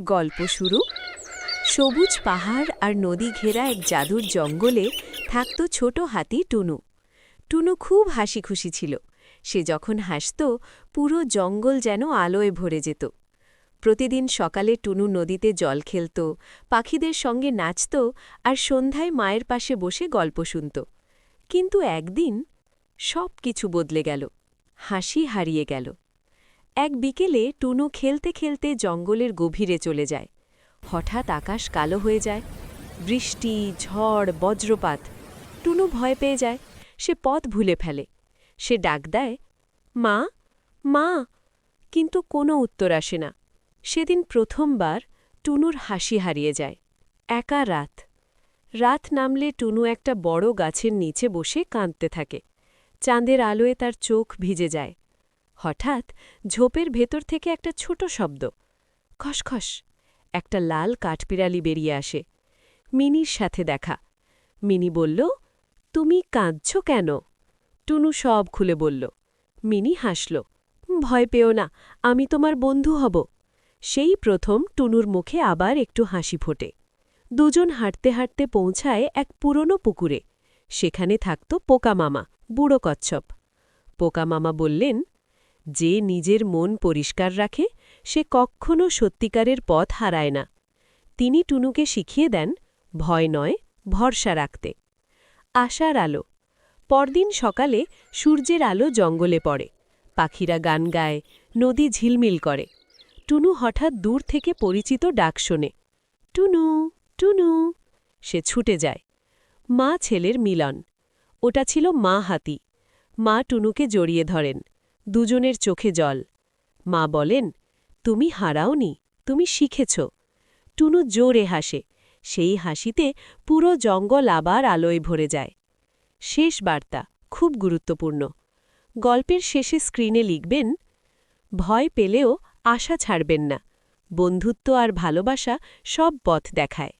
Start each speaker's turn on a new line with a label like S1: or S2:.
S1: গল্প শুরু। সবুজ পাহাড় আর নদী ঘেরা এক জাদুর জঙ্গলে থাকত ছোট হাতি টুনু। টুনু খুব হাসি খুশি ছিল। সে যখন হাসত, পুরো জঙ্গল যেন আলোয় ভরে যেত। প্রতিদিন সকালে টুনু নদীতে জল খেলত, পাখিদের সঙ্গে নাচত আর সন্ধ্যায় মায়ের পাশে বসে গল্প শুনত। কিন্তু একদিন সব কিছু বদলে গেল, হাসি হারিয়ে গেল। এক বিকেলে টুনু খেলতে খেলতে জঙ্গলের গভীরে চলে যায়। হঠাৎ আকাশ কালো হয়ে যায়। বৃষ্টি, ঝড়, বজ্রপাত। টুনু ভয় পেয়ে যায়। সে পথ ভুলে ফেলে। সে ডাক দেয়, মা মা! কিন্তু কোনো উত্তর আসে না। সেদিন প্রথমবার টুনুর হাসি হারিয়ে যায়। একা রাত। রাত নামলে টুনু একটা বড় গাছের নিচে বসে কাঁদতে থাকে। চাঁদের আলোয় তার চোখ ভিজে যায়। হঠাৎ ঝোপের ভেতর থেকে একটা ছোট শব্দ। খসখস একটা লাল কাঠপিড়ালি বেরিয়ে আসে। মিনির সাথে দেখা। মিনি বলল, তুমি কাঁদছ কেন? টুনু সব খুলে বলল। মিনি হাসল, ভয় পেও না, আমি তোমার বন্ধু হব। সেই প্রথম টুনুর মুখে আবার একটু হাসি ফোটে। দুজন হাঁটতে হাঁটতে পৌঁছায় এক পুরনো পুকুরে। সেখানে থাকত পোকামামা, বুড়ো কচ্ছপ। পোকামামা বললেন যে নিজের মন পরিষ্কার রাখে, সে কক্ষণও সত্যিকারের পথ হারায় না। তিনি টুনুকে শিখিয়ে দেন, ভয় নয়, ভরসা রাখতে। আশার আলো। পরদিন সকালে সূর্যের আলো জঙ্গলে পড়ে। পাখিরা গান গায়, নদী ঝিলমিল করে। টুনু হঠাৎ দূর থেকে পরিচিত ডাক শোনে। টুনু টুনু। সে ছুটে যায়। মা ছেলের মিলন। ওটা ছিল মা হাতি। মা টুনুকে জড়িয়ে ধরেন। দুজনের চোখে জল। মা বলেন, তুমি হারাওনি, তুমি শিখেছ টুনু জোরে হাসে। সেই হাসিতে পুরো জঙ্গল আবার আলোয় ভরে যায়। শেষ বার্তা, খুব গুরুত্বপূর্ণ। গল্পের শেষে স্ক্রিনে লিখবেন, ভয় পেলেও আশা ছাড়বেন না। বন্ধুত্ব আর ভালোবাসা সব পথ দেখায়।